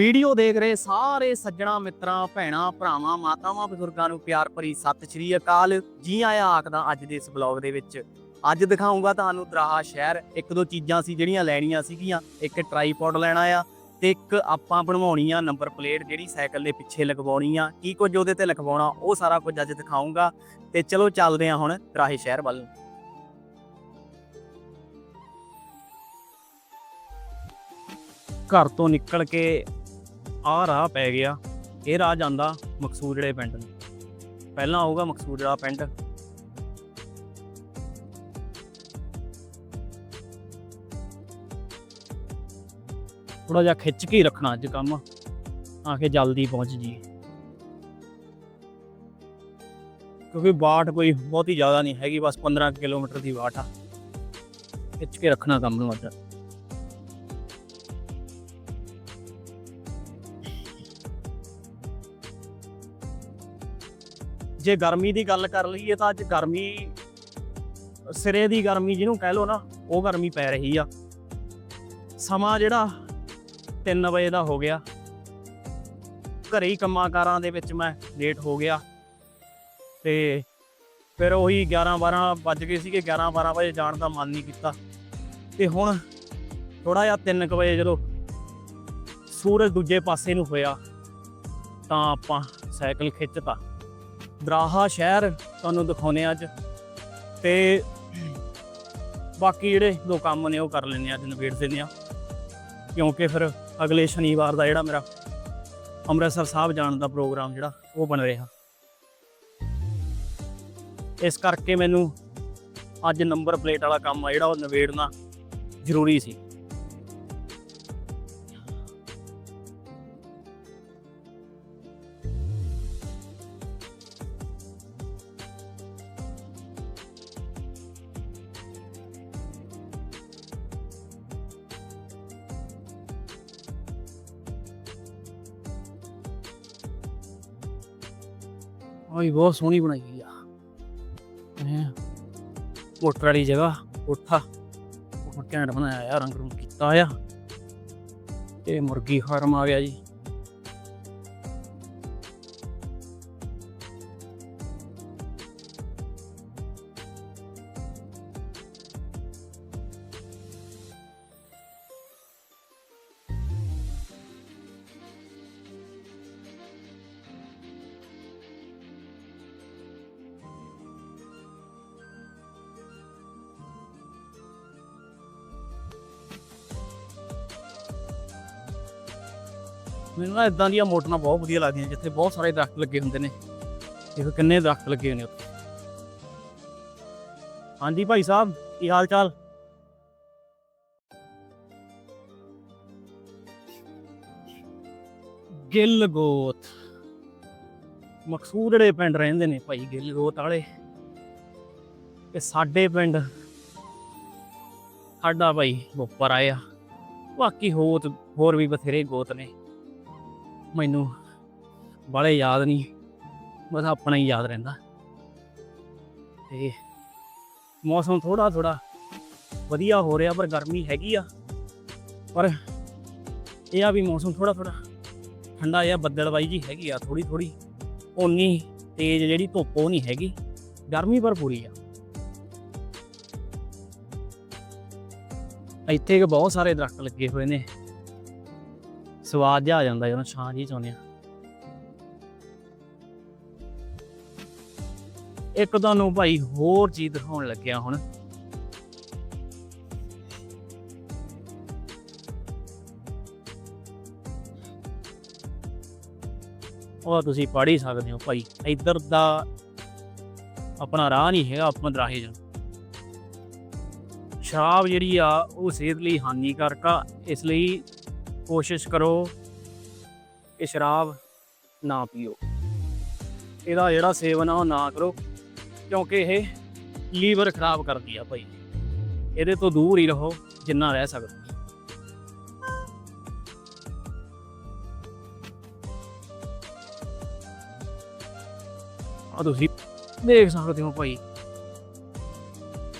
Video ਦੇਖ ਰਹੇ ਸਾਰੇ ਸੱਜਣਾ, ਮਿੱਤਰਾਂ, ਭੈਣਾਂ, ਭਰਾਵਾਂ, ਮਾਤਾਵਾਂ, ਬਜ਼ੁਰਗਾਂ ਨੂੰ ਪਿਆਰ ਭਰੀ ਸਤਿ ਸ਼੍ਰੀ ਅਕਾਲ। ਜੀ ਆਇਆਂ ਆਖਦਾ ਅੱਜ ਦੇ ਇਸ ਬਲੌਗ ਦੇ ਵਿੱਚ। ਅੱਜ ਦਿਖਾਉਂਗਾ ਤੁਹਾਨੂੰ ਦਰਾਹਾ ਸ਼ਹਿਰ। ਇੱਕ ਦੋ ਚੀਜ਼ਾਂ ਸੀ ਜਿਹੜੀਆਂ ਲੈਣੀਆਂ ਸੀਗੀਆਂ। ਇੱਕ ਟਰਾਈਪੋਡ ਲੈਣਾ ਆ ਤੇ ਇੱਕ ਆਪਾਂ ਬਣਵਾਉਣੀ ਆ ਨੰਬਰ ਪਲੇਟ ਜਿਹੜੀ ਸਾਈਕਲ ਦੇ ਪਿੱਛੇ ਲਗਵਾਉਣੀ ਆ। ਕੀ ਕੁਝ ਉਹਦੇ ਤੇ ਲਗਵਾਉਣਾ, ਉਹ ਸਾਰਾ ਕੁਝ ਅੱਜ ਦਿਖਾਉਂਗਾ ਤੇ ਚਲੋ ਚੱਲਦੇ ਆ ਹੁਣ ਦਰਾਹੇ ਸ਼ਹਿਰ ਵੱਲ। ਘਰ ਤੋਂ ਨਿਕਲ ਕੇ ਆਹ ਰਾਹ ਪੈ ਗਿਆ, ਇਹ ਰਾਹ ਜਾਂਦਾ ਮਕਸੂਦੜੇ ਪਿੰਡ ਨੂੰ। ਪਹਿਲਾਂ ਆਊਗਾ ਮਕਸੂਦੜਾ ਪਿੰਡ। ਥੋੜਾ ਜਿਹਾ ਖਿੱਚ ਕੇ ਹੀ ਰੱਖਣਾ ਅੱਜ ਕੰਮ ਆ ਕੇ ਜਲਦੀ ਪਹੁੰਚ ਜੀ ਕਿਉਂਕਿ ਬਾਟ ਕੋਈ ਬਹੁਤੀ ਜ਼ਿਆਦਾ ਨਹੀਂ ਹੈਗੀ, ਬਸ 15 ਕਿਲੋਮੀਟਰ ਦੀ ਬਾਟ ਆ। ਖਿੱਚ ਕੇ ਰੱਖਣਾ ਕੰਮ ਨੂੰ ਅੱਜ। ਜੇ ਗਰਮੀ ਦੀ ਗੱਲ ਕਰ ਲਈਏ ਤਾਂ ਅੱਜ ਗਰਮੀ, ਸਿਰੇ ਦੀ ਗਰਮੀ ਜਿਹਨੂੰ ਕਹਿ ਲੋ ਨਾ, ਉਹ ਗਰਮੀ ਪੈ ਰਹੀ ਆ। ਸਮਾਂ ਜਿਹੜਾ 3 ਵਜੇ ਦਾ ਹੋ ਗਿਆ। ਘਰੇ ਹੀ ਕੰਮਾਂ ਕਾਰਾਂ ਦੇ ਵਿੱਚ ਮੈਂ ਲੇਟ ਹੋ ਗਿਆ। ਤੇ ਫਿਰ ਉਹੀ 11 12 ਵੱਜ ਗਏ ਸੀਗੇ 11 12 ਵਜੇ ਜਾਣ ਦਾ ਮਨ ਨਹੀਂ ਕੀਤਾ। ਤੇ ਹੁਣ ਥੋੜਾ ਜਿਹਾ 3 ਵਜੇ ਜਦੋਂ ਸੂਰਜ ਦੂਜੇ ਪਾਸੇ ਨੂੰ ਹੋਇਆ, ਤਾਂ ਆਪਾਂ ਸਾਈਕਲ ਖਿੱਚਤਾ। ਦਰਾਹਾ ਸ਼ਹਿਰ ਤੁਹਾਨੂੰ ਦਿਖਾਉਨੇ ਆ ਅੱਜ। ਤੇ ਬਾਕੀ ਜਿਹੜੇ ਦੋ ਕੰਮ ਨੇ ਉਹ ਕਰ ਲੈਣੇ ਆ ਅੱਜ ਨਿਬੇੜ ਦਿੰਦੇ ਆ ਕਿਉਂਕਿ ਫਿਰ ਅਗਲੇ ਸ਼ਨੀਵਾਰ ਦਾ ਜਿਹੜਾ ਮੇਰਾ ਅੰਮ੍ਰਿਤਸਰ ਸਾਹਿਬ ਜਾਣ ਦਾ ਪ੍ਰੋਗਰਾਮ ਜਿਹੜਾ, ਉਹ ਬਣ ਰਿਹਾ। ਇਸ ਕਰਕੇ ਮੈਨੂੰ ਅੱਜ ਨੰਬਰ ਪਲੇਟ ਵਾਲਾ ਕੰਮ ਆ ਜਿਹੜਾ ਉਹ ਨਿਬੇੜਨਾ ਜ਼ਰੂਰੀ ਸੀ। ਉਹ ਓਏ ਬਹੁਤ ਸੋਹਣੀ ਬਣਾਈ ਆ। ਐ ਮੋਟਰ ਵਾਲੀ ਜਗ੍ਹਾ, ਕੋਠਾ। ਬਹੁਤ ਘੈਂਟ ਬਣਾਇਆ ਆ, ਰੰਗ ਰੂਪ ਕੀਤਾ ਆ। ਤੇ ਮੁਰਗੀ ਫਾਰਮ ਆ ਗਿਆ ਜੀ। ਨਾ ਇਦਾਂ ਦੀਆਂ ਮੋਟਰਾਂ ਬਹੁਤ ਵਧੀਆ ਲੱਗਦੀਆਂ, ਜਿੱਥੇ ਬਹੁਤ ਸਾਰੇ ਦਰਖਤ ਲੱਗੇ ਹੁੰਦੇ ਨੇ। ਦੇਖੋ ਕਿੰਨੇ ਦਰਖਤ ਲੱਗੇ ਹੋਏ ਨੇ ਉੱਥੇ। ਹਾਂਜੀ ਭਾਈ ਸਾਹਿਬ, ਕੀ ਹਾਲ ਚਾਲ ਗਿੱਲ ਗੋਤ ਮਕਸੂਦੜੇ ਪਿੰਡ ਰਹਿੰਦੇ ਨੇ ਭਾਈ ਗਿੱਲ ਗੋਤ ਵਾਲੇ, ਤੇ ਸਾਡੇ ਪਿੰਡ ਸਾਡਾ ਭਾਈ ਬੋਪਰ ਆਇਆ। ਬਾਕੀ ਹੋਤ ਹੋਰ ਵੀ ਬਥੇਰੇ ਗੋਤ ਨੇ। ਮੈਨੂੰ ਬਾਲੇ ਯਾਦ ਨਹੀਂ, ਬਸ ਆਪਣਾ ਹੀ ਯਾਦ ਰਹਿੰਦਾ। ਤੇ ਮੌਸਮ ਥੋੜਾ ਥੋੜਾ ਵਧੀਆ ਹੋ ਰਿਹਾ, ਪਰ ਗਰਮੀ ਹੈਗੀ ਆ। ਪਰ ਇਹ ਆ ਵੀ ਮੌਸਮ ਥੋੜਾ ਥੋੜਾ ਠੰਡਾ ਜਿਹਾ ਬੱਦਲਵਾਈ ਜੀ ਹੈਗੀ ਆ ਥੋੜੀ ਥੋੜੀ ਓਨੀ ਤੇਜ਼ ਜਿਹੜੀ ਧੁੱਪ ਉਹ ਨਹੀਂ ਹੈਗੀ, ਗਰਮੀ ਪਰ ਪੂਰੀ ਆ। ਇੱਥੇ ਕਿ ਬਹੁਤ ਸਾਰੇ ਦਰਖਤ ਲੱਗੇ ਹੋਏ ਨੇ। ਸਵਾਦ ਜਿਹਾ ਆ ਜਾਂਦਾ ਜਦੋਂ ਛਾਂ ਜੀ ਚਾਉਂਦੇ ਆ। ਇੱਕ ਤੁਹਾਨੂੰ ਭਾਈ ਹੋਰ ਚੀਜ਼ ਦਿਖਾਉਣ ਲੱਗਿਆ ਹੁਣ। ਉਹ ਤੁਸੀਂ ਪੜ੍ਹ ਹੀ ਸਕਦੇ ਹੋ ਭਾਈ। ਇੱਧਰ ਦਾ ਆਪਣਾ ਰਾਹ ਨਹੀਂ ਹੈਗਾ, ਆਪਾਂ ਦਰਾਹੇ ਜਾਣ। ਸ਼ਰਾਬ ਜਿਹੜੀ ਆ, ਉਹ ਸਿਹਤ ਲਈ ਹਾਨੀਕਾਰਕ ਆ, ਇਸ ਲਈ ਕੋਸ਼ਿਸ਼ ਕਰੋ ਕਿ ਸ਼ਰਾਬ ਨਾ ਪੀਓ। ਇਹਦਾ ਜਿਹੜਾ ਸੇਵਨ ਆ ਉਹ ਨਾ ਕਰੋ, ਕਿਉਂਕਿ ਇਹ ਲੀਵਰ ਖਰਾਬ ਕਰਦੀ ਆ ਭਾਈ। ਇਹਦੇ ਤੋਂ ਦੂਰ ਹੀ ਰਹੋ, ਜਿੰਨਾ ਰਹਿ ਸਕਦੇ। ਆ ਤੁਸੀਂ ਦੇਖ ਸਕਦੇ ਹੋ ਭਾਈ।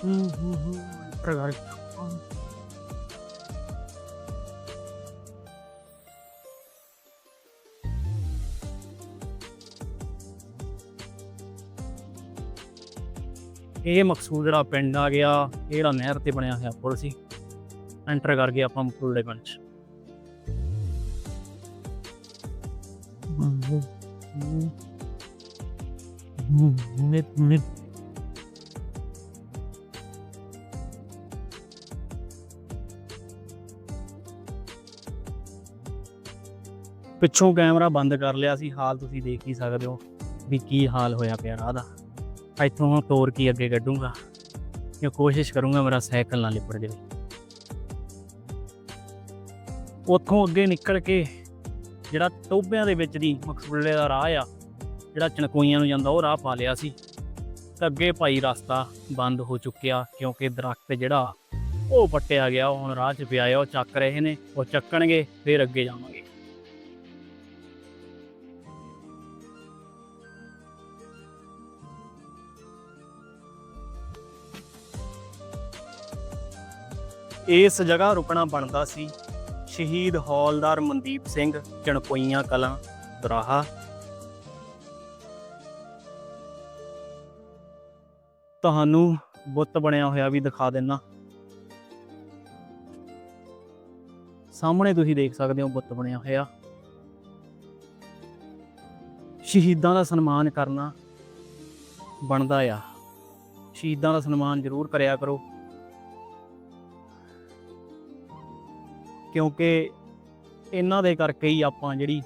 ਹੂੰ ਹੂੰ ਹੂੰ ਪ੍ਰਕਾਰ। ਇਹ ਮਕਸੂਦ ਜਿਹੜਾ ਪਿੰਡ ਆ ਗਿਆ, ਇਹ ਜਿਹੜਾ ਨਹਿਰ ਤੇ ਬਣਿਆ ਹੋਇਆ ਪੁਲ ਸੀ। ਐਂਟਰ ਕਰ ਗਏ ਆਪਾਂ ਮਕਸੂਦ ਪਿੰਡ ਚ ਪਿੱਛੋਂ ਕੈਮਰਾ ਬੰਦ ਕਰ ਲਿਆ ਸੀ, ਹਾਲ ਤੁਸੀਂ ਦੇਖ ਹੀ ਸਕਦੇ ਹੋ ਵੀ ਕੀ ਹਾਲ ਹੋਇਆ ਪਿਆ ਰਾਹ ਦਾ। ਇੱਥੋਂ ਤੋਰ ਕੇ ਅੱਗੇ ਕੱਢੂੰਗਾ ਇਹ ਕੋਸ਼ਿਸ਼ ਕਰੂੰਗਾ ਮੇਰਾ ਸਾਈਕਲ ਨਾ ਲਿਪੜ ਜਾਵੇ। ਉੱਥੋਂ ਅੱਗੇ ਨਿਕਲ ਕੇ ਜਿਹੜਾ ਟੋਬਿਆਂ ਦੇ ਵਿੱਚ ਦੀ ਮਕਸੂਲੇ ਦਾ ਰਾਹ ਆ, ਜਿਹੜਾ ਚਣਕੋਈਆਂ ਨੂੰ ਜਾਂਦਾ, ਉਹ ਰਾਹ ਪਾ ਲਿਆ ਸੀ। ਤਾਂ ਅੱਗੇ ਭਾਈ ਰਸਤਾ ਬੰਦ ਹੋ ਚੁੱਕਿਆ ਕਿਉਂਕਿ ਦਰਖਤ ਜਿਹੜਾ ਉਹ ਪੱਟਿਆ ਗਿਆ ਹੁਣ ਰਾਹ 'ਚ ਪਿਆ ਆ, ਉਹ ਚੱਕ ਰਹੇ ਨੇ, ਉਹ ਚੱਕਣਗੇ, ਫਿਰ ਅੱਗੇ ਜਾਵਾਂਗੇ। ਇਸ ਜਗ੍ਹਾ ਰੁਕਣਾ ਬਣਦਾ ਸੀ। ਸ਼ਹੀਦ ਹੌਲਦਾਰ ਮਨਦੀਪ ਸਿੰਘ ਚਣਪੋਈਆਂ ਕਲਾਂ, ਦਰਾਹਾ। ਤੁਹਾਨੂੰ ਬੁੱਤ ਬਣਿਆ ਹੋਇਆ ਵੀ ਦਿਖਾ ਦਿੰਨਾ। ਸਾਹਮਣੇ ਤੁਸੀਂ ਦੇਖ ਸਕਦੇ ਹੋ ਬੁੱਤ ਬਣਿਆ ਹੋਇਆ। ਸ਼ਹੀਦਾਂ ਦਾ ਸਨਮਾਨ ਕਰਨਾ ਬਣਦਾ ਆ। ਸ਼ਹੀਦਾਂ ਦਾ ਸਨਮਾਨ ਜ਼ਰੂਰ ਕਰਿਆ ਕਰੋ। ਕਿਉਂਕਿ ਇਹਨਾਂ ਦੇ ਕਰਕੇ ਹੀ ਆਪਾਂ ਜਿਹੜੀ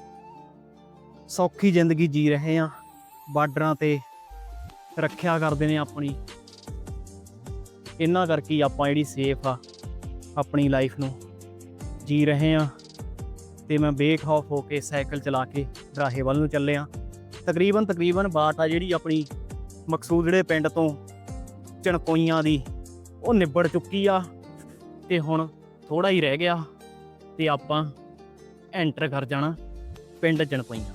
ਸੌਖੀ ਜ਼ਿੰਦਗੀ ਜੀ ਰਹੇ ਆ ਬਾਰਡਰਾਂ ਤੇ ਰੱਖਿਆ ਕਰਦੇ ਨੇ ਆਪਣੀ। ਇਹਨਾਂ ਕਰਕੇ ਹੀ ਆਪਾਂ ਜਿਹੜੀ ਸੇਫ ਆ, ਆਪਣੀ ਲਾਈਫ ਨੂੰ ਜੀ ਰਹੇ ਆ ਤੇ ਮੈਂ ਬੇਖੌਫ ਹੋ ਕੇ ਸਾਈਕਲ ਚਲਾ ਕੇ ਰਾਹੇ ਵੱਲ ਨੂੰ ਚੱਲਿਆ। ਤਕਰੀਬਨ ਤਕਰੀਬਨ ਬਾਟ ਆ ਜਿਹੜੀ ਆਪਣੀ ਮਕਸੂਦ ਜਿਹੜੇ ਪਿੰਡ ਤੋਂ ਚਣਕੋਈਆਂ ਦੀ, ਉਹ ਨਿਬੜ ਚੁੱਕੀ ਆ। ਤੇ ਹੁਣ ਥੋੜਾ ਹੀ ਰਹਿ ਗਿਆ। ਤੇ ਆਪਾਂ ਐਂਟਰ ਕਰ ਜਾਣਾ ਪਿੰਡ ਚਣਪਈਆਂ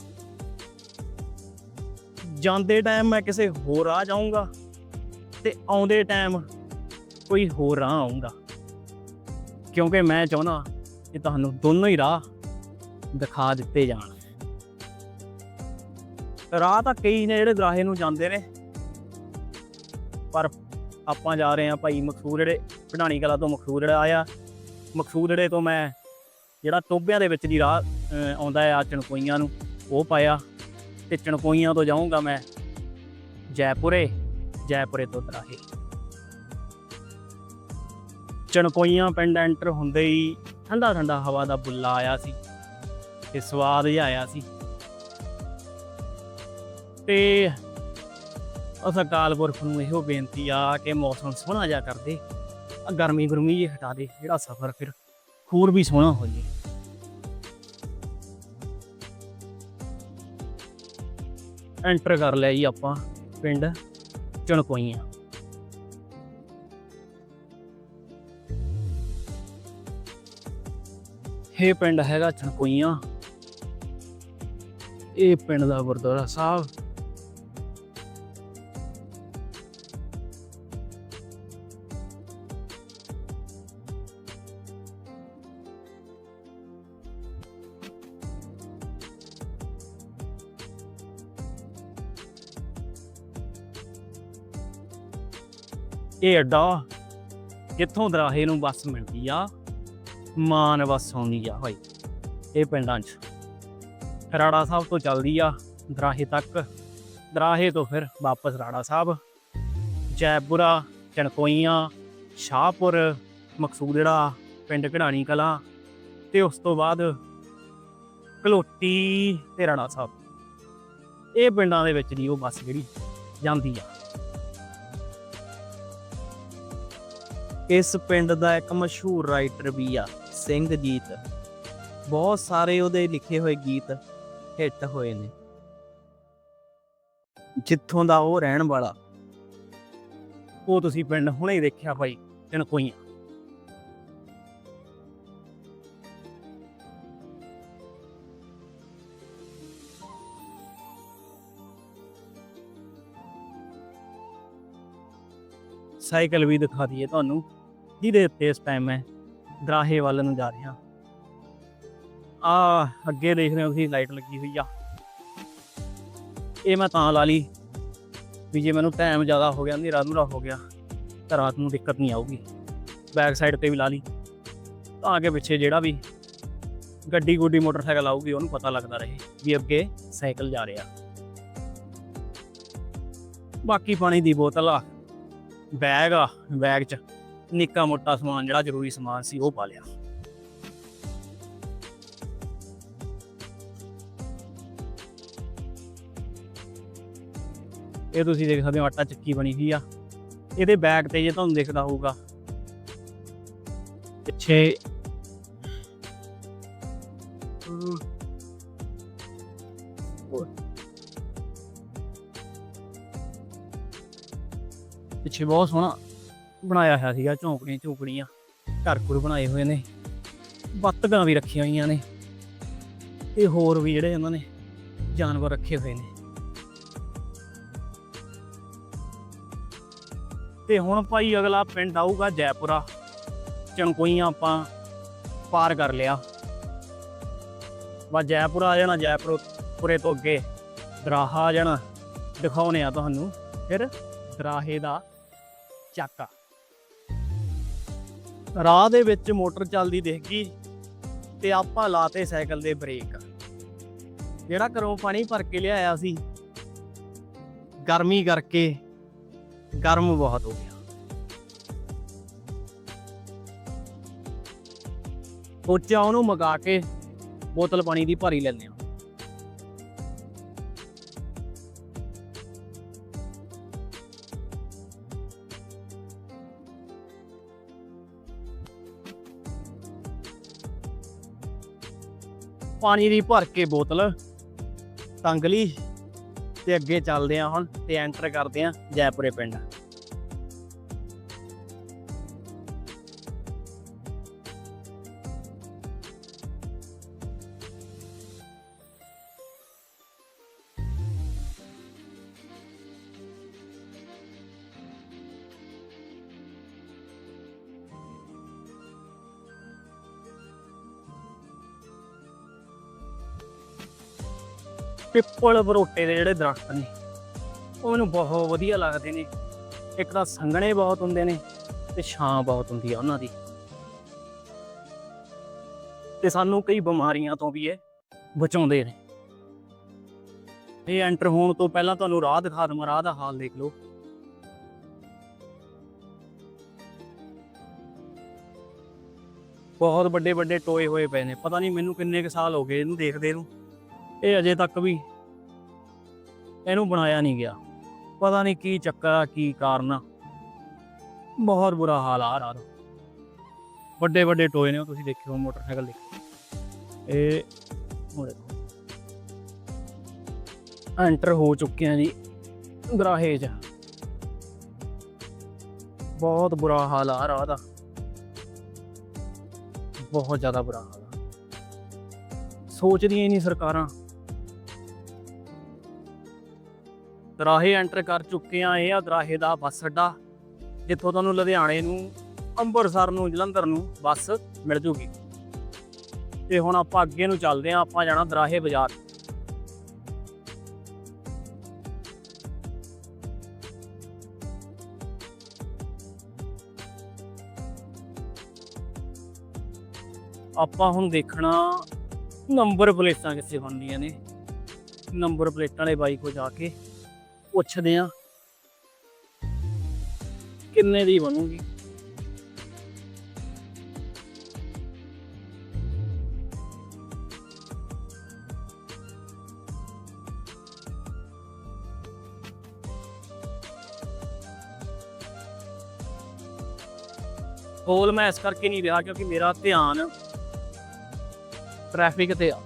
ਜਾਂਦੇ ਟਾਈਮ ਮੈਂ ਕਿਸੇ ਹੋਰ ਰਾਹ ਜਾਊਂਗਾ ਤੇ ਆਉਂਦੇ ਟਾਈਮ ਕੋਈ ਹੋਰ ਰਾਹ ਆਊਂਗਾ। ਕਿਉਂਕਿ ਮੈਂ ਚਾਹੁੰਦਾ ਕਿ ਤੁਹਾਨੂੰ ਦੋਨੋਂ ਹੀ ਰਾਹ ਦਿਖਾ ਦਿੱਤੇ ਜਾਣ। ਰਾਹ ਤਾਂ ਕਈ ਨੇ ਜਿਹੜੇ ਗਰਾਹੇ ਨੂੰ ਜਾਂਦੇ ਨੇ। ਪਰ ਆਪਾਂ ਜਾ ਰਹੇ ਹਾਂ ਭਾਈ ਮਕਸੂਦੜੇ ਪਢਾਣੀ ਕਲਾ ਤੋਂ ਮਕਸੂਦੜਾ ਆਇਆ ਮਕਸੂਦੜੇ ਤੋਂ ਮੈਂ ਜਿਹੜਾ ਟੋਬਿਆਂ ਦੇ ਵਿੱਚ ਦੀ ਰਾਹ ਆਉਂਦਾ ਆ ਚਣਕੋਈਆਂ ਨੂੰ, ਉਹ ਪਾਇਆ ਤੇ ਚਣਕੋਈਆਂ ਤੋਂ ਜਾਊਂਗਾ ਮੈਂ ਜੈਪੁਰੇ ਜੈਪੁਰੇ ਤੋਂ ਤਰਾਹੇ। ਚਣਕੋਈਆਂ ਪਿੰਡ ਐਂਟਰ ਹੁੰਦੇ ਹੀ ਠੰਡਾ ਠੰਡਾ ਹਵਾ ਦਾ ਬੁੱਲਾ ਆਇਆ ਸੀ ਤੇ ਸਵਾਦ ਜਿਹਾ ਆਇਆ ਸੀ। ਤੇ ਉਸ ਅਕਾਲ ਪੁਰਖ ਨੂੰ ਇਹੋ ਬੇਨਤੀ ਆ ਕਿ ਮੌਸਮ ਸੋਹਣਾ ਜਿਹਾ ਕਰਦੇ ਆ ਗਰਮੀ ਗਰਮੀ ਜੀ ਹਟਾ ਦੇ, ਜਿਹੜਾ ਸਫ਼ਰ ਫਿਰ ਹੋਰ ਵੀ ਸੋਹਣਾ ਹੋ ਜੇ। ਐਂਟਰ ਕਰ ਲਿਆ ਜੀ ਆਪਾਂ ਪਿੰਡ ਚਣਕੋਈਆਂ। ਇਹ ਪਿੰਡ ਹੈਗਾ ਚਣਕੋਈਆਂ। ਇਹ ਪਿੰਡ ਦਾ ਗੁਰਦੁਆਰਾ ਸਾਹਿਬ। ਇਹ ਅੱਡਾ ਜਿੱਥੋਂ ਦਰਾਹੇ ਨੂੰ ਬੱਸ ਮਿਲਦੀ ਆ? ਮਾਨ ਬੱਸ ਆਉਂਦੀ ਆ ਭਾਈ, ਇਹ ਪਿੰਡਾਂ 'ਚ। ਰਾੜਾ ਸਾਹਿਬ ਤੋਂ ਚੱਲਦੀ ਆ ਦਰਾਹੇ ਤੱਕ। ਦਰਾਹੇ ਤੋਂ ਫਿਰ ਵਾਪਸ ਰਾੜਾ ਸਾਹਿਬ। ਜੈਪੁਰਾ, ਚਣਕੋਈਆਂ, ਸ਼ਾਹਪੁਰ, ਮਕਸੂਦੜਾ, ਪਿੰਡ ਕਢਾਣੀ ਕਲਾ ਤੇ ਉਸ ਤੋਂ ਬਾਅਦ ਕਲੋਟੀ ਤੇ ਰਾਣਾ ਸਾਹਿਬ। ਇਹ ਪਿੰਡਾਂ ਦੇ ਵਿੱਚ ਦੀ ਉਹ ਬੱਸ ਜਿਹੜੀ ਜਾਂਦੀ ਆ। ਇਸ ਪਿੰਡ ਦਾ ਇੱਕ ਮਸ਼ਹੂਰ ਰਾਈਟਰ ਵੀ ਆ, ਸਿੰਘ ਜੀਤ। ਬਹੁਤ ਸਾਰੇ ਉਹਦੇ ਲਿਖੇ ਹੋਏ ਗੀਤ ਹਿੱਟ ਹੋਏ ਨੇ। ਜਿੱਥੋਂ ਦਾ ਉਹ ਰਹਿਣ ਵਾਲਾ, ਉਹ ਤੁਸੀਂ ਪਿੰਡ ਹੁਣੇ ਹੀ ਦੇਖਿਆ ਭਾਈ ਚਣਕੋਈਆਂ ਸਾਈਕਲ ਵੀ ਦਿਖਾ ਦਈਏ ਤੁਹਾਨੂੰ। ਜਿਹਦੇ ਉੱਤੇ ਇਸ ਟਾਈਮ ਮੈਂ ਦਰਾਹੇ ਵੱਲ ਨੂੰ ਜਾ ਰਿਹਾ। ਆ ਅੱਗੇ ਦੇਖ ਰਹੇ ਹੋ ਤੁਸੀਂ ਲਾਈਟ ਲੱਗੀ ਹੋਈ ਆ। ਇਹ ਮੈਂ ਤਾਂ ਲਾ ਲਈ ਵੀ ਜੇ ਮੈਨੂੰ ਟਾਈਮ ਜ਼ਿਆਦਾ ਹੋ ਗਿਆ ਹਨੇਰਾ ਨੂਰਾ ਹੋ ਗਿਆ, ਤਾਂ ਰਾਤ ਨੂੰ ਦਿੱਕਤ ਨਹੀਂ ਆਊਗੀ। ਬੈਕ ਸਾਈਡ ਤੇ ਵੀ ਲਾ ਲਈ। ਤਾਂ ਅੱਗੇ ਪਿੱਛੇ ਜਿਹੜਾ ਵੀ ਗੱਡੀ ਗੁੱਡੀ ਮੋਟਰਸਾਈਕਲ ਆਊਗੀ, ਉਹਨੂੰ ਪਤਾ ਲੱਗਦਾ ਰਹੇ ਵੀ ਅੱਗੇ ਸਾਈਕਲ ਜਾ ਰਿਹਾ। ਬਾਕੀ ਪਾਣੀ ਦੀ ਬੋਤਲ ਆ, ਬੈਗ ਆ, ਬੈਗ 'ਚ। ਨਿੱਕਾ ਮੋਟਾ ਸਮਾਨ, ਜਿਹੜਾ ਜ਼ਰੂਰੀ ਸਮਾਨ ਸੀ, ਉਹ ਪਾ ਲਿਆ। ਇਹ ਤੁਸੀਂ ਦੇਖ ਸਕਦੇ ਹੋ, ਆਟਾ ਚੱਕੀ ਬਣੀ ਹੋਈ ਆ। ਇਹਦੇ ਬੈਗ ਤੇ ਜੇ ਤੁਹਾਨੂੰ ਦਿਖਦਾ ਹੋਊਗਾ, ਪਿੱਛੇ ਪਿੱਛੇ ਬਹੁਤ ਸੋਹਣਾ ਬਣਾਇਆ ਹੋਇਆ ਸੀਗਾ ਝੌਂਕੜੀਆਂ ਝੌਂਕੜੀਆਂ ਘਰ ਘਰ ਬਣਾਏ ਹੋਏ ਨੇ। ਬੱਤਗਾਂ ਵੀ ਰੱਖੀਆਂ ਹੋਈਆਂ ਨੇ। ਤੇ ਹੋਰ ਵੀ ਜਿਹੜੇ ਉਹਨਾਂ ਨੇ ਜਾਨਵਰ ਰੱਖੇ ਹੋਏ ਨੇ। ਤੇ ਹੁਣ ਭਾਈ ਅਗਲਾ ਪਿੰਡ ਆਊਗਾ ਜੈਪੁਰਾ। ਚਣਕੋਈਆਂ ਆਪਾਂ ਪਾਰ ਕਰ ਲਿਆ। ਬਸ ਜੈਪੁਰਾ ਆ ਜਾਣਾ ਜੈਪੁਰ ਪੁਰੇ ਤੋਂ ਅੱਗੇ। ਦਰਾਹਾ ਆ ਜਾਣਾ। ਦਿਖਾਉਣੇ ਆ ਤੁਹਾਨੂੰ। ਫਿਰ ਦਰਾਹੇ ਦਾ ਚਾਕਾ। ਰਾਹ ਦੇ ਵਿੱਚ ਮੋਟਰ ਚੱਲਦੀ ਦਿਖ ਗਈ ਤੇ ਆਪਾਂ ਲਾਤੇ ਸਾਈਕਲ ਦੇ ਬ੍ਰੇਕ। ਜਿਹੜਾ ਘਰੋਂ ਪਾਣੀ ਭਰ ਕੇ ਲਿਆਇਆ ਸੀ, ਗਰਮੀ ਕਰਕੇ ਗਰਮ ਬਹੁਤ ਹੋ ਗਿਆ। ਸੋਚਿਆ ਉਹਨੂੰ ਮਗਾ ਕੇ ਬੋਤਲ ਪਾਣੀ ਦੀ ਭਰੀ ਲੈਂਦੇ ਆ ਪਾਣੀ ਦੀ ਭਰ ਕੇ ਬੋਤਲ, ਟੰਗ ਲਈ ਤੇ ਅੱਗੇ ਚੱਲਦੇ ਆ ਹੁਣ ਤੇ ਐਂਟਰ ਕਰਦੇ ਆ ਜੈਪੁਰੇ ਪਿੰਡ। ਪਿੱਪਲ ਬਰੋਟੇ ਦੇ ਜਿਹੜੇ ਦਰਖਤ ਨੇ, ਉਹ ਮੈਨੂੰ ਬਹੁਤ ਵਧੀਆ ਲੱਗਦੇ ਨੇ। ਇੱਕ ਤਾਂ ਸੰਘਣੇ ਬਹੁਤ ਹੁੰਦੇ ਨੇ ਤੇ ਛਾਂ ਬਹੁਤ ਹੁੰਦੀ ਆ ਉਹਨਾਂ ਦੀ। ਤੇ ਸਾਨੂੰ ਕਈ ਬਿਮਾਰੀਆਂ ਤੋਂ ਵੀ ਇਹ ਬਚਾਉਂਦੇ ਨੇ। ਇਹ ਐਂਟਰ ਹੋਣ ਤੋਂ ਪਹਿਲਾਂ ਤੁਹਾਨੂੰ ਰਾਹ ਦਿਖਾ ਦਵਾਂ, ਰਾਹ ਦਾ ਹਾਲ ਦੇਖ ਲਓ। ਬਹੁਤ ਵੱਡੇ ਵੱਡੇ ਟੋਏ ਹੋਏ ਪਏ ਨੇ, ਪਤਾ ਨਹੀਂ ਮੈਨੂੰ ਕਿੰਨੇ ਕੁ ਸਾਲ ਹੋ ਗਏ ਇਹਨੂੰ ਦੇਖਦੇ ਨੂੰ। ਇਹ ਅਜੇ ਤੱਕ ਵੀ ਇਹਨੂੰ ਬਣਾਇਆ ਨਹੀਂ ਗਿਆ। ਪਤਾ ਨਹੀਂ ਕੀ ਚੱਕਰ ਆ, ਕੀ ਕਾਰਨ ਆ। ਬਹੁਤ ਬੁਰਾ ਹਾਲ ਆ ਰਾਤ। ਵੱਡੇ ਵੱਡੇ ਟੋਏ ਨੇ ਉਹ, ਤੁਸੀਂ ਦੇਖਿਓ, ਮੋਟਰਸਾਈਕਲ ਦੇਖੋ ਇਹ ਉਹ ਐਂਟਰ ਹੋ ਚੁੱਕੇ ਆ ਜੀ ਦਰਾਹੇ 'ਚ। ਬਹੁਤ ਬੁਰਾ ਹਾਲ ਆ ਰਾਹ ਦਾ। ਬਹੁਤ ਜ਼ਿਆਦਾ ਬੁਰਾ ਹਾਲ ਆ। ਸੋਚਦੀਆਂ ਹੀ ਨਹੀਂ ਸਰਕਾਰਾਂ। ਦਰਾਹੇ ਐਂਟਰ ਕਰ ਚੁੱਕੇ ਆ ਇਹ ਆ ਦਰਾਹੇ ਦਾ ਬੱਸ ਅੱਡਾ, ਜਿੱਥੋਂ ਤੁਹਾਨੂੰ ਲੁਧਿਆਣੇ ਨੂੰ ਅੰਮ੍ਰਿਤਸਰ ਨੂੰ, ਜਲੰਧਰ ਨੂੰ ਬੱਸ ਮਿਲ ਜੂਗੀ। ਤੇ ਹੁਣ ਆਪਾਂ ਅੱਗੇ ਨੂੰ ਚੱਲਦੇ ਆ, ਆਪਾਂ ਜਾਣਾ ਦਰਾਹੇ ਬਾਜ਼ਾਰ। ਆਪਾਂ ਹੁਣ ਦੇਖਣਾ ਨੰਬਰ ਪਲੇਟਾਂ ਕਿੱਥੇ ਬਣਦੀਆਂ ਨੇ। ਨੰਬਰ ਪਲੇਟਾਂ ਵਾਲੇ ਬਾਈਕ ਕੋ ਜਾ ਕੇ। ਪੁੱਛਦੇ ਆ। ਕਿੰਨੇ ਦੀ ਬਣੂਗੀ? ਕੋਲ ਮੈਂ ਇਸ ਕਰਕੇ ਨਹੀਂ ਰਿਹਾ ਕਿਉਂਕਿ ਮੇਰਾ ਧਿਆਨ ਟ੍ਰੈਫਿਕ ਤੇ ਆ।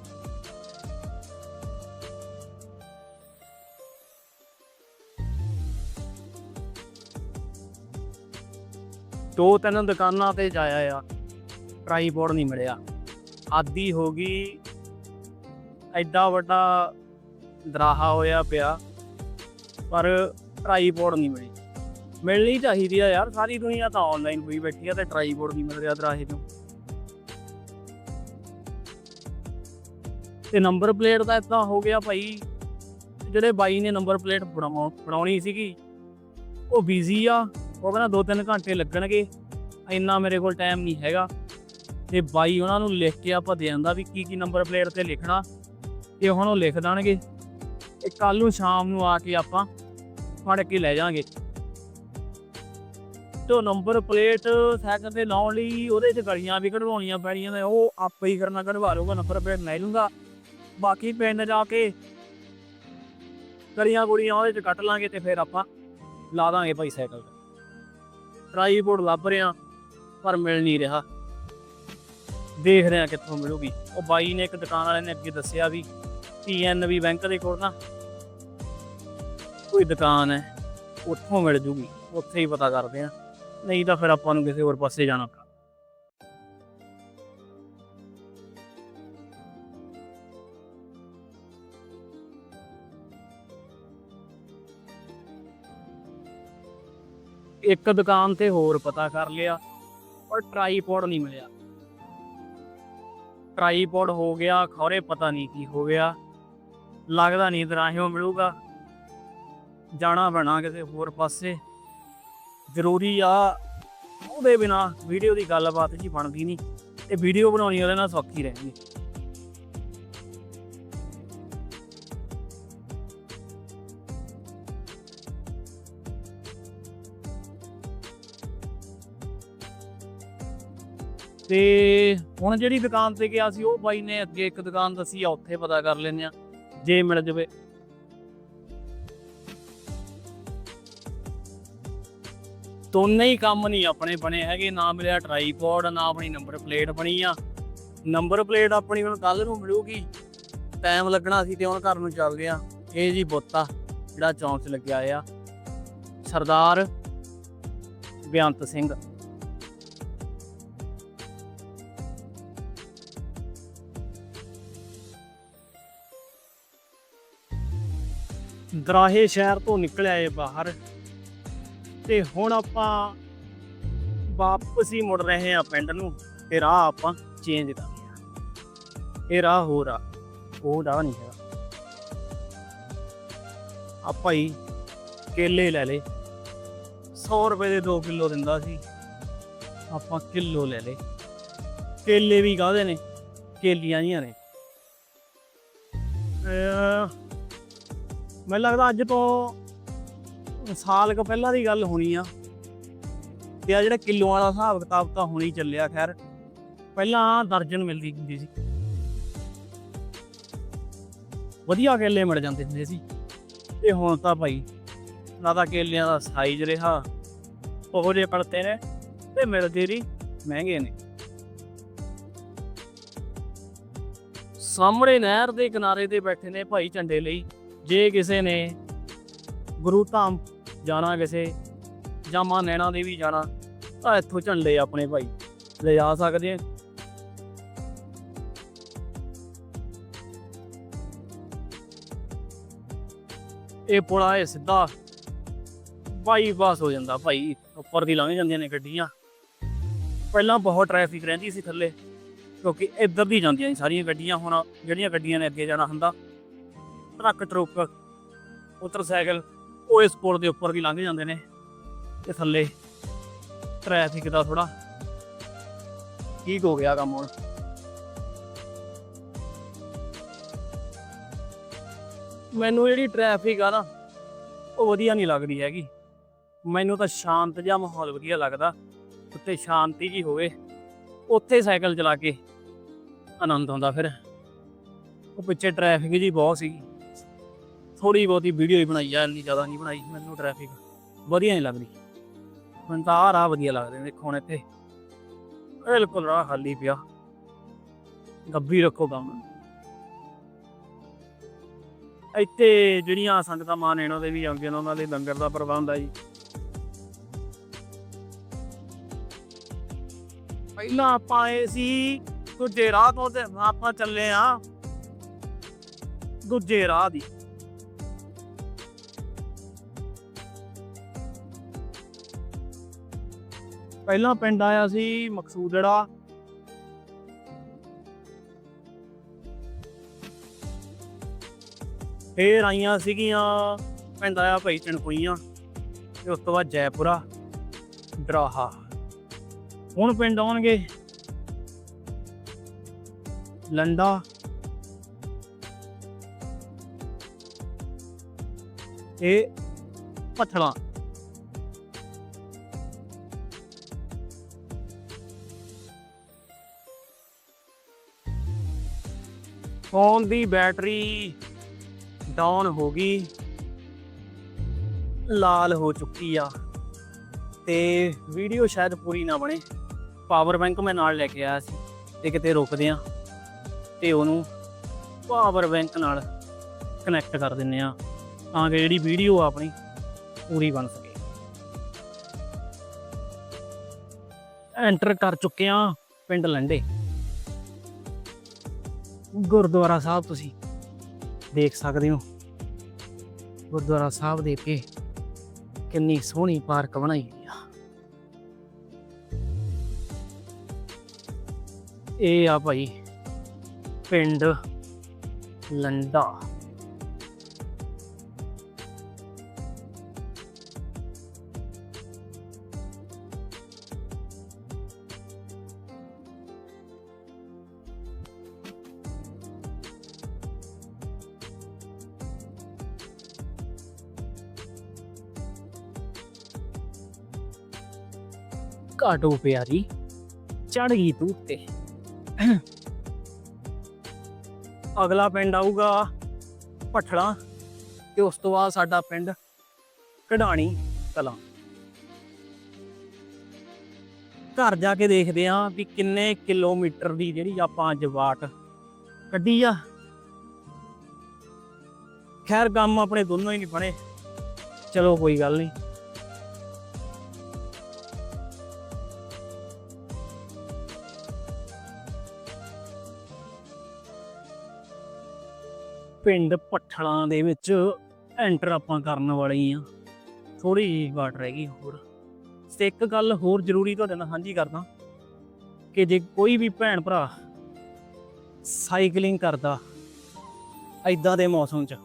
ਦੋ ਤਿੰਨ ਦੁਕਾਨਾਂ ਤੇ ਜਾਇਆ ਆ। ਟ੍ਰਾਈਪੋਡ ਨਹੀਂ ਮਿਲਿਆ। ਆਦੀ ਹੋ ਗਈ। ਐਡਾ ਵੱਡਾ ਦਰਾਹਾ ਹੋਇਆ ਪਿਆ। ਪਰ ਟ੍ਰਾਈਪੋਡ ਨਹੀਂ ਮਿਲੀ। ਮਿਲਣੀ ਚਾਹੀਦੀ ਆ ਯਾਰ। ਸਾਰੀ ਦੁਨੀਆ ਤਾਂ ਆਨਲਾਈਨ ਹੋਈ ਬੈਠੀ ਆ ਤੇ ਟ੍ਰਾਈਪੋਡ ਨਹੀਂ ਮਿਲ ਰਿਹਾ ਦਰਾਹੇ ਤੋਂ। ਤੇ ਨੰਬਰ ਪਲੇਟ ਦਾ ਇਦਾਂ ਹੋ ਗਿਆ ਭਾਈ। ਜਿਹੜੇ ਬਾਈ ਨੇ ਨੰਬਰ ਪਲੇਟ ਬਣਾਉਣੀ ਸੀਗੀ, ਉਹ ਬਿਜ਼ੀ ਆ। ਉਹ ਕਹਿੰਦਾ 2-3 ਘੰਟੇ ਲੱਗਣਗੇ, ਇੰਨਾ ਮੇਰੇ ਕੋਲ ਟਾਈਮ ਨਹੀਂ ਹੈਗਾ। ਤੇ ਬਾਈ ਉਹਨਾਂ ਨੂੰ ਲਿਖ ਕੇ ਆਪਾਂ ਦੇ ਦਿੰਦਾ ਵੀ ਕੀ ਕੀ ਨੰਬਰ ਪਲੇਟ ਤੇ ਲਿਖਣਾ ਇਹ ਹੁਣ ਉਹ ਲਿਖ ਦੇਣਗੇ। ਤੇ ਕੱਲ ਨੂੰ ਸ਼ਾਮ ਨੂੰ ਆ ਕੇ ਆਪਾਂ ਫੜ ਕੇ ਲੈ ਜਾਾਂਗੇ ਤੋ ਨੰਬਰ ਪਲੇਟ ਸਾਈਕਲ ਤੇ ਲਾਉਣ ਲਈ ਉਹਦੇ 'ਚ ਗਲੀਆਂ ਵੀ ਕਢਵਾਉਣੀਆਂ ਪੈਣੀਆਂ ਨੇ, ਉਹ ਆਪੇ ਹੀ ਕਰਨਾ ਕਢਵਾ ਲਊਗਾ ਨੰਬਰ ਪਲੇਟ ਲੈ ਲੂੰਗਾ ਬਾਕੀ ਪਿੰਡ ਜਾ ਕੇ ਗਲੀਆਂ ਗੁੜੀਆਂ ਉਹਦੇ 'ਚ ਕੱਟ ਲਾਂਗੇ ਤੇ ਫਿਰ ਆਪਾਂ ਲਾ ਦਾਂਗੇ ਭਾਈ ਸਾਈਕਲ। ਟਰਾਈਪੋਡ ਲੱਭ ਰਿਹਾ, ਪਰ ਮਿਲ ਨਹੀਂ ਰਿਹਾ। ਦੇਖ ਰਿਹਾ ਕਿੱਥੋਂ ਮਿਲੂਗੀ। ਉਹ ਬਾਈ ਨੇ ਇੱਕ ਦੁਕਾਨ ਵਾਲੇ ਨੇ ਅੱਗੇ ਦੱਸਿਆ ਵੀ ਪੀਐਨਬੀ ਬੈਂਕ ਦੇ ਕੋਲ ਨਾ ਕੋਈ ਦੁਕਾਨ ਹੈ, ਉੱਥੋਂ ਮਿਲ ਜੂਗੀ, ਉੱਥੇ ਹੀ ਪਤਾ ਕਰਦੇ ਆ ਨਹੀਂ ਤਾਂ ਫਿਰ ਆਪਾਂ ਨੂੰ ਕਿਸੇ ਹੋਰ ਪਾਸੇ ਜਾਣਾ ਇੱਕ ਦੁਕਾਨ ਤੇ ਹੋਰ ਪਤਾ ਕਰ ਲਿਆ, ਪਰ ਟਰਾਈਪੋਡ ਨਹੀਂ ਮਿਲਿਆ। ਟਰਾਈਪੋਡ ਹੋ ਗਿਆ, ਖੌਰੇ ਪਤਾ ਨਹੀਂ ਕੀ ਹੋ ਗਿਆ। ਲੱਗਦਾ ਨਹੀਂ ਦਰਾਹਿਓ ਮਿਲੂਗਾ। ਜਾਣਾ ਪੈਣਾ ਕਿਸੇ ਹੋਰ ਪਾਸੇ। ਜ਼ਰੂਰੀ ਆ, ਉਹਦੇ ਬਿਨਾ ਵੀਡੀਓ ਦੀ ਗੱਲਬਾਤ ਜੀ ਬਣਦੀ ਨਹੀਂ। ਤੇ ਵੀਡੀਓ ਬਣਾਉਣੀ ਉਹਦੇ ਨਾਲ ਸੌਖੀ ਰਹਿੰਦੀ ਤੇ ਹੁਣ ਜਿਹੜੀ ਦੁਕਾਨ ਤੇ ਗਿਆ ਸੀ, ਉਹ ਬਾਈ ਨੇ ਅੱਗੇ ਇੱਕ ਦੁਕਾਨ ਦੱਸੀ ਆ, ਉੱਥੇ ਪਤਾ ਕਰ ਲੈਂਦੇ ਆ, ਜੇ ਮਿਲ ਜਵੇ। ਦੋਨੇ ਹੀ ਕੰਮ ਨਹੀਂ ਆਪਣੇ ਬਣੇ ਹੈਗੇ, ਨਾ ਮਿਲਿਆ ਟਰਾਈਪੋਡ ਨਾ ਆਪਣੀ ਨੰਬਰ ਪਲੇਟ ਬਣੀ ਆ। ਨੰਬਰ ਪਲੇਟ ਆਪਣੀ ਹੁਣ ਕੱਲ ਨੂੰ ਮਿਲੂਗੀ। ਟਾਈਮ ਲੱਗਣਾ ਸੀ ਤੇ ਹੁਣ ਘਰ ਨੂੰ ਚੱਲਦੇ ਆ। ਇਹ ਜੀ ਬੋਤਾ, ਜਿਹੜਾ ਚੌਂਕ 'ਚ ਲੱਗਿਆ ਆ। ਸਰਦਾਰ ਬੇਅੰਤ ਸਿੰਘ। ਦਰਾਹੇ ਸ਼ਹਿਰ ਤੋਂ ਨਿਕਲਿਆ ਏ ਬਾਹਰ। ਤੇ ਹੁਣ ਆਪਾਂ ਵਾਪਸ ਹੀ ਮੁੜ ਰਹੇ ਆ ਪਿੰਡ ਨੂੰ। ਤੇ ਰਾਹ ਆਪਾਂ ਚੇਂਜ ਕਰ ਲਿਆ ਇਹ ਰਾਹ ਹੋਰ ਆ। ਉਹ ਰਾਹ ਨਹੀਂ ਹੈਗਾ। ਆਪਾਂ ਹੀ ਕੇਲੇ ਲੈ ਲੇ 100 ਰੁਪਏ ਦੇ 2 ਕਿਲੋ ਦਿੰਦਾ ਸੀ। ਆਪਾਂ ਕਿਲੋ ਲੈ ਲੇ ਕੇਲੇ ਵੀ ਕਾਹਦੇ ਨੇ? ਕੇਲੀਆਂ ਜੀਆਂ ਨੇ। ਮੈਨੂੰ ਲੱਗਦਾ ਅੱਜ ਤੋਂ ਸਾਲ ਕੁ ਪਹਿਲਾਂ ਦੀ ਗੱਲ ਹੋਣੀ ਆ। ਤੇ ਆ ਜਿਹੜਾ ਕਿਲੋਆਂ ਵਾਲਾ ਹਿਸਾਬ ਕਿਤਾਬ ਤਾਂ ਹੋਣੀ ਚੱਲਿਆ, ਖੈਰ। ਪਹਿਲਾਂ ਦਰਜਨ ਮਿਲਦੀ ਹੁੰਦੀ ਸੀ। ਵਧੀਆ ਕੇਲੇ ਮਿਲ ਜਾਂਦੇ ਹੁੰਦੇ ਸੀ। ਤੇ ਹੁਣ ਤਾਂ ਭਾਈ ਨਾ ਤਾਂ ਕੇਲਿਆਂ ਦਾ ਸਾਈਜ਼ ਰਿਹਾ। ਉਹ ਜਿਹੇ ਪੜਤੇ ਨੇ ਤੇ ਮਿਲਦੇ ਰਹੀ ਮਹਿੰਗੇ ਨੇ। ਸਾਹਮਣੇ ਨਹਿਰ ਦੇ ਕਿਨਾਰੇ ਤੇ ਬੈਠੇ ਨੇ ਭਾਈ ਝੰਡੇ ਲਈ। ਜੇ ਕਿਸੇ ਨੇ ਗੁਰੂ ਧਾਮ ਜਾਣਾ ਕਿਸੇ ਜਾਂ ਮਾਂ ਨੈਣਾ ਦੇਵੀ ਜਾਣਾ, ਤਾਂ ਇੱਥੋਂ ਝੰਡੇ ਆਪਣੇ ਭਾਈ ਲੈ ਜਾ ਸਕਦੇ ਆ। ਇਹ ਪੁਲਾ ਇਹ ਸਿੱਧਾ ਬਾਈਪਾਸ ਹੋ ਜਾਂਦਾ ਭਾਈ, ਉੱਪਰ ਦੀ ਲੰਘ ਜਾਂਦੀਆਂ ਨੇ ਗੱਡੀਆਂ। ਪਹਿਲਾਂ ਬਹੁਤ ਟ੍ਰੈਫਿਕ ਰਹਿੰਦੀ ਸੀ ਥੱਲੇ, ਕਿਉਂਕਿ ਇੱਧਰ ਦੀ ਜਾਂਦੀਆਂ ਸੀ ਸਾਰੀਆਂ ਗੱਡੀਆਂ, ਹੁਣ ਜਿਹੜੀਆਂ ਗੱਡੀਆਂ ਨੇ ਅੱਗੇ ਜਾਣਾ ਹੁੰਦਾ ਟਰੱਕ ਟਰੁੱਕ, ਮੋਟਰਸਾਈਕਲ, ਉਹ ਇਸ ਪੁਲ ਦੇ ਉੱਪਰ ਦੀ ਲੰਘ ਜਾਂਦੇ ਨੇ ਤੇ ਥੱਲੇ ਟ੍ਰੈਫਿਕ ਦਾ ਥੋੜਾ ਠੀਕ ਹੋ ਗਿਆ ਕੰਮ ਹੁਣ। ਮੈਨੂੰ ਜਿਹੜੀ ਟ੍ਰੈਫਿਕ ਆ ਨਾ, ਉਹ ਵਧੀਆ ਨਹੀਂ ਲੱਗਦੀ ਹੈਗੀ। ਮੈਨੂੰ ਤਾਂ ਸ਼ਾਂਤ ਜਿਹਾ ਮਾਹੌਲ ਵਧੀਆ ਲੱਗਦਾ ਉੱਤੇ ਸ਼ਾਂਤੀ ਜੀ ਹੋਵੇ, ਉੱਥੇ ਸਾਈਕਲ ਚਲਾ ਕੇ ਆਨੰਦ ਆਉਂਦਾ ਫਿਰ। ਉਹ ਪਿੱਛੇ ਟ੍ਰੈਫਿਕ ਜੀ ਬਹੁਤ ਸੀ ਥੋੜੀ ਬਹੁਤੀ ਵੀਡੀਓ ਹੀ ਬਣਾਈ ਆ, ਇੰਨੀ ਜ਼ਿਆਦਾ ਨਹੀਂ ਬਣਾਈ ਮੈਨੂੰ ਟ੍ਰੈਫਿਕ ਵਧੀਆ ਨਹੀਂ ਲੱਗਦੀ। ਮੈਨੂੰ ਤਾਂ ਆਹ ਰਾਹ ਵਧੀਆ ਲੱਗਦੇ ਨੇ ਦੇਖੋ ਹੁਣ ਇੱਥੇ। ਬਿਲਕੁਲ ਰਾਹ ਖਾਲੀ ਪਿਆ। ਗੱਬੀ ਰੱਖੋ ਕੰਮ ਇੱਥੇ ਜਿਹੜੀਆਂ ਸੰਗਤਾਂ ਮਾਂ ਨੈਣੋ ਦੇ ਵੀ ਆਉਂਦੀਆਂ ਨੇ, ਉਹਨਾਂ ਲਈ ਲੰਗਰ ਦਾ ਪ੍ਰਬੰਧ ਆ ਜੀ। ਪਹਿਲਾਂ ਆਪਾਂ ਆਏ ਸੀ ਦੂਜੇ ਰਾਹ ਤੋਂ ਤੇ ਆਪਾਂ ਚੱਲੇ ਆ ਦੂਜੇ ਰਾਹ ਦੀ। ਪਹਿਲਾਂ ਪਿੰਡ ਆਇਆ ਸੀ ਮਕਸੂਦੜਾ। ਫੇਰ ਆਈਆਂ ਸੀਗੀਆਂ, ਪਿੰਡ ਆਇਆ ਭਾਈ ਚਣਕੁਈਆਂ ਤੇ ਉਸ ਤੋਂ ਬਾਅਦ ਜੈਪੁਰਾ, ਡਰਾਹਾ। ਹੁਣ ਪਿੰਡ ਆਉਣਗੇ ਲੰਡਾ। ਇਹ ਪਥਲਾ ਫੋਨ ਦੀ ਬੈਟਰੀ ਡਾਊਨ ਹੋ ਗਈ। ਲਾਲ ਹੋ ਚੁੱਕੀ ਆ। ਤੇ ਵੀਡੀਓ ਸ਼ਾਇਦ ਪੂਰੀ ਨਾ ਬਣੇ। ਪਾਵਰ ਬੈਂਕ ਮੈਂ ਨਾਲ ਲੈ ਕੇ ਆਇਆ ਸੀ ਤੇ ਕਿਤੇ ਰੁਕਦੇ ਆ। ਤੇ ਉਹਨੂੰ ਪਾਵਰ ਬੈਂਕ ਨਾਲ ਕਨੈਕਟ ਕਰ ਦਿੰਨੇ ਆ। ਤਾਂ ਕਿ ਜਿਹੜੀ ਵੀਡੀਓ ਆ ਆਪਣੀ ਪੂਰੀ ਬਣ ਸਕੇ। ਐਂਟਰ ਕਰ ਚੁੱਕੇ ਆ ਪਿੰਡ ਲੰਡੇ। ਗੁਰਦੁਆਰਾ ਸਾਹਿਬ ਤੁਸੀਂ ਦੇਖ ਸਕਦੇ ਹੋ। ਗੁਰਦੁਆਰਾ ਸਾਹਿਬ ਦੇ ਕੇ ਕਿੰਨੀ ਸੋਹਣੀ ਪਾਰਕ ਬਣਾਈ ਹੋਈ ਆ। ਇਹ ਆ ਭਾਈ ਪਿੰਡ ਲੰਡਾ। ਘਾਟੋ ਪਿਆਰੀ ਚੜ ਗਈ ਤੂੰ ਉੱਤੇ ਅਗਲਾ ਪਿੰਡ ਆਊਗਾ ਪਠੜਾ ਤੇ ਉਸ ਤੋਂ ਬਾਅਦ ਸਾਡਾ ਪਿੰਡ ਕਢਾਣੀ ਕਲਾਂ ਘਰ ਜਾ ਕੇ ਦੇਖਦੇ ਆਂ ਵੀ ਕਿੰਨੇ ਕਿਲੋਮੀਟਰ ਦੀ ਜਿਹੜੀ ਆਪਾਂ ਅੱਜ ਵਾਟ ਕੱਢੀ ਆ ਖੈਰ ਕੰਮ ਆਪਣੇ ਦੋਨੋਂ ਹੀ ਨਹੀਂ ਬਣੇ ਚਲੋ ਕੋਈ ਗੱਲ ਨਹੀਂ ਪਿੰਡ ਪੱਠਲਾਂ ਦੇ ਵਿੱਚ ਐਂਟਰ ਆਪਾਂ ਕਰਨ ਵਾਲੇ ਹੀ ਆ। ਥੋੜੀ ਜਿਹੀ ਵਾਟ ਰਹਿ ਗਈ ਹੋਰ। ਤੇ ਇੱਕ ਗੱਲ ਹੋਰ ਜ਼ਰੂਰੀ ਤੁਹਾਡੇ ਨਾਲ ਸਾਂਝੀ ਕਰਦਾ ਕਿ ਜੇ ਕੋਈ ਵੀ ਭੈਣ ਭਰਾ ਸਾਈਕਲਿੰਗ ਕਰਦਾ ਐਦਾਂ ਦੇ ਮੌਸਮ 'ਚ,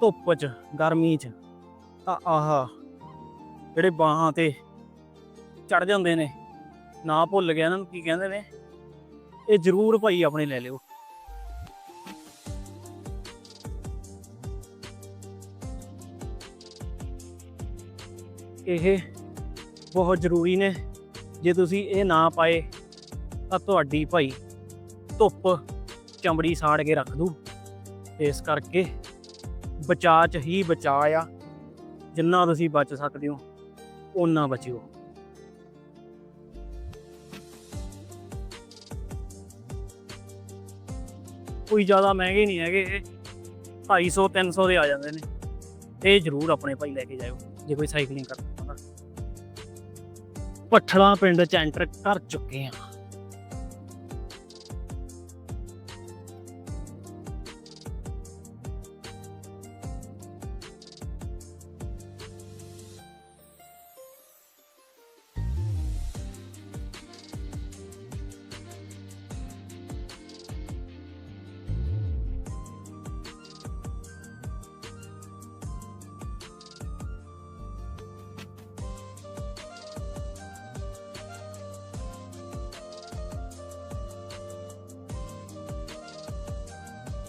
ਧੁੱਪ 'ਚ, ਗਰਮੀ 'ਚ, ਤਾਂ ਆਹ ਜਿਹੜੇ ਬਾਹਾਂ ਤੇ ਚੜ ਜਾਂਦੇ ਨੇ, ਨਾ ਭੁੱਲ ਗਿਆ ਇਹਨਾਂ ਨੂੰ ਕੀ ਕਹਿੰਦੇ ਨੇ, ਇਹ ਜ਼ਰੂਰ ਭਾਈ ਆਪਣੇ ਲੈ ਲਿਓ। ਇਹ ਬਹੁਤ ਜ਼ਰੂਰੀ ਨੇ। ਜੇ ਤੁਸੀਂ ਇਹ ਨਾ ਪਾਏ, ਤਾਂ ਤੁਹਾਡੀ ਭਾਈ ਧੁੱਪ ਚਮੜੀ ਸਾੜ ਕੇ ਰੱਖ ਦੂ। ਇਸ ਕਰਕੇ ਬਚਾ ਚ ਹੀ ਬਚਾ ਆ। ਜਿੰਨਾ ਤੁਸੀਂ ਬਚ ਸਕਦੇ ਹੋ, ਓਨਾ ਬਚਿਓ। ਕੋਈ ਜ਼ਿਆਦਾ ਮਹਿੰਗੇ ਨਹੀਂ ਹੈਗੇ, ਇਹ 250 300 ਦੇ ਆ ਜਾਂਦੇ ਨੇ। ਇਹ ਜ਼ਰੂਰ ਆਪਣੇ ਭਾਈ ਲੈ ਕੇ ਜਾਇਓ, ਜੇ ਕੋਈ ਸਾਈਕਲਿੰਗ ਕਰਦਾ। ਹੁੰਦਾ ਪਿੰਡ ਚ ਐਂਟਰ ਕਰ ਚੁੱਕੇ ਹਾਂ।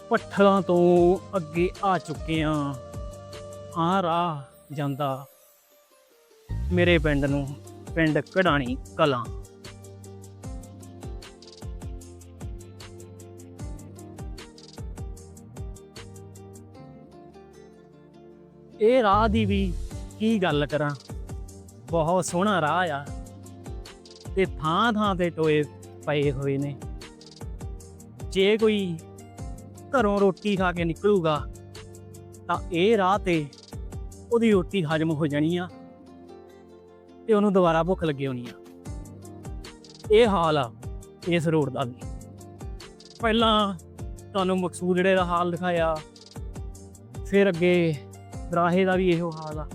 ਪੱਠਲਾਂ ਤੋਂ ਅੱਗੇ ਆ ਚੁੱਕੇ ਆ ਆ ਰਾਹ ਜਾਂਦਾ ਮੇਰੇ ਪਿੰਡ ਨੂੰ, ਪਿੰਡ ਕਢਾਣੀ ਕਲਾਂ। ਇਹ ਰਾਹ ਦੀ ਵੀ ਕੀ ਗੱਲ ਕਰਾਂ? ਬਹੁਤ ਸੋਹਣਾ ਰਾਹ ਆ ਤੇ ਥਾਂ ਥਾਂ ਤੇ ਟੋਏ ਪਏ ਹੋਏ ਨੇ। ਜੇ ਕੋਈ ਘਰੋਂ ਰੋਟੀ ਖਾ ਕੇ ਨਿਕਲੂਗਾ, ਤਾਂ ਇਹ ਰਾਹ ਤੇ ਉਹਦੀ ਰੋਟੀ ਹਜਮ ਹੋ ਜਾਣੀ ਆ ਤੇ ਉਹਨੂੰ ਦੁਬਾਰਾ ਭੁੱਖ ਲੱਗੀ ਹੋਣੀ ਆ। ਇਹ ਹਾਲ ਆ ਇਸ ਰੋਡ ਦਾ ਵੀ। ਪਹਿਲਾਂ ਤੁਹਾਨੂੰ ਮਕਸੂਦ ਜਿਹੜੇ ਦਾ ਹਾਲ ਦਿਖਾਇਆ, ਫਿਰ ਅੱਗੇ ਦਰਾਹੇ ਦਾ ਵੀ ਇਹੋ ਹਾਲ ਆ।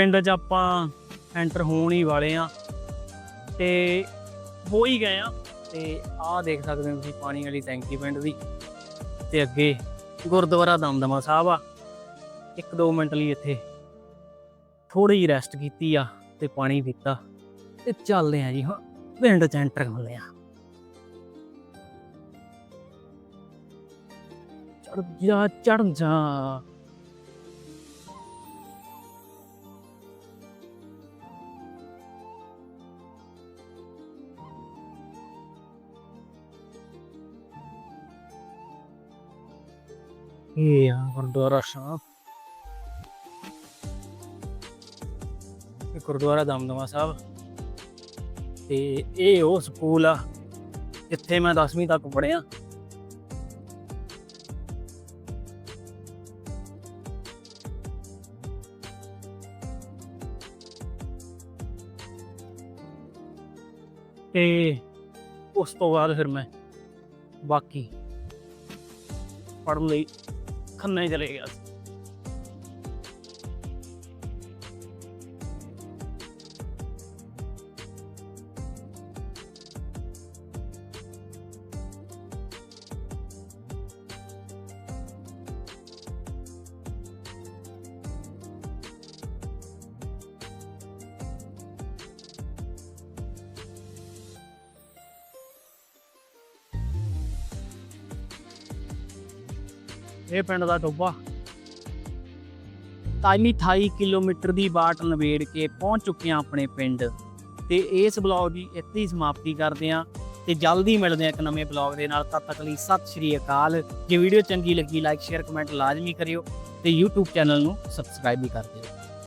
ਪਿੰਡ 'ਚ ਆਪਾਂ ਐਂਟਰ ਹੋਣ ਹੀ ਵਾਲੇ ਆ ਤੇ ਹੋ ਹੀ ਗਏ ਆ। ਤੇ ਆਹ ਦੇਖ ਸਕਦੇ ਹੋ ਤੁਸੀਂ ਪਾਣੀ ਵਾਲੀ ਟੈਂਕੀ ਪਿੰਡ ਦੀ। ਤੇ ਅੱਗੇ ਗੁਰਦੁਆਰਾ ਦਮਦਮਾ ਸਾਹਿਬ ਆ। ਇੱਕ ਦੋ ਮਿੰਟ ਲਈ ਇੱਥੇ ਥੋੜੀ ਜਿਹੀ ਰੈਸਟ ਕੀਤੀ ਆ ਤੇ ਪਾਣੀ ਪੀਤਾ। ਤੇ ਚੱਲਦੇ ਆ ਜੀ ਹੁਣ ਪਿੰਡ ਚ ਐਂਟਰ ਹੁੰਦੇ ਆ। ਚੜ ਜਾ ਚੜ ਜਾ। ਇਹ ਗੁਰਦੁਆਰਾ ਸਾਹਿਬ ਇਹ ਗੁਰਦੁਆਰਾ ਦਮਦਮਾ ਸਾਹਿਬ ਤੇ ਇਹ ਉਹ ਸਕੂਲ ਆ ਜਿੱਥੇ ਮੈਂ 10ਵੀਂ ਤੱਕ ਪੜ੍ਹਿਆ ਤੇ ਉਸ ਤੋਂ ਬਾਅਦ ਫਿਰ ਮੈਂ ਬਾਕੀ ਪੜ੍ਹਨ ਲਈ ਖੰਨੇ ਚਲੇ ਗਿਆ ਪਿੰਡ ਦਾ ਟੋਬਾ ਤਾਈਮੀ 28 ਕਿਲੋਮੀਟਰ ਦੀ ਬਾਟ ਨਵੇੜ ਕੇ ਪਹੁੰਚ ਚੁੱਕੇ ਹਾਂ ਆਪਣੇ ਪਿੰਡ। ਤੇ ਇਸ ਬਲੌਗ ਦੀ ਇੱਥੇ ਹੀ ਸਮਾਪਤੀ ਕਰਦੇ ਹਾਂ ਤੇ ਜਲਦੀ ਮਿਲਦੇ ਹਾਂ ਇੱਕ ਨਵੇਂ ਬਲੌਗ ਦੇ ਨਾਲ। ਤਦ ਤੱਕ ਲਈ ਸਤਿ ਸ਼੍ਰੀ ਅਕਾਲ। ਜੇ ਵੀਡੀਓ ਚੰਗੀ ਲੱਗੀ ਲਾਈਕ ਸ਼ੇਅਰ ਕਮੈਂਟ ਲਾਜ਼ਮੀ ਕਰਿਓ ਤੇ YouTube ਚੈਨਲ ਨੂੰ ਸਬਸਕ੍ਰਾਈਬ ਵੀ ਕਰ ਦਿਓ।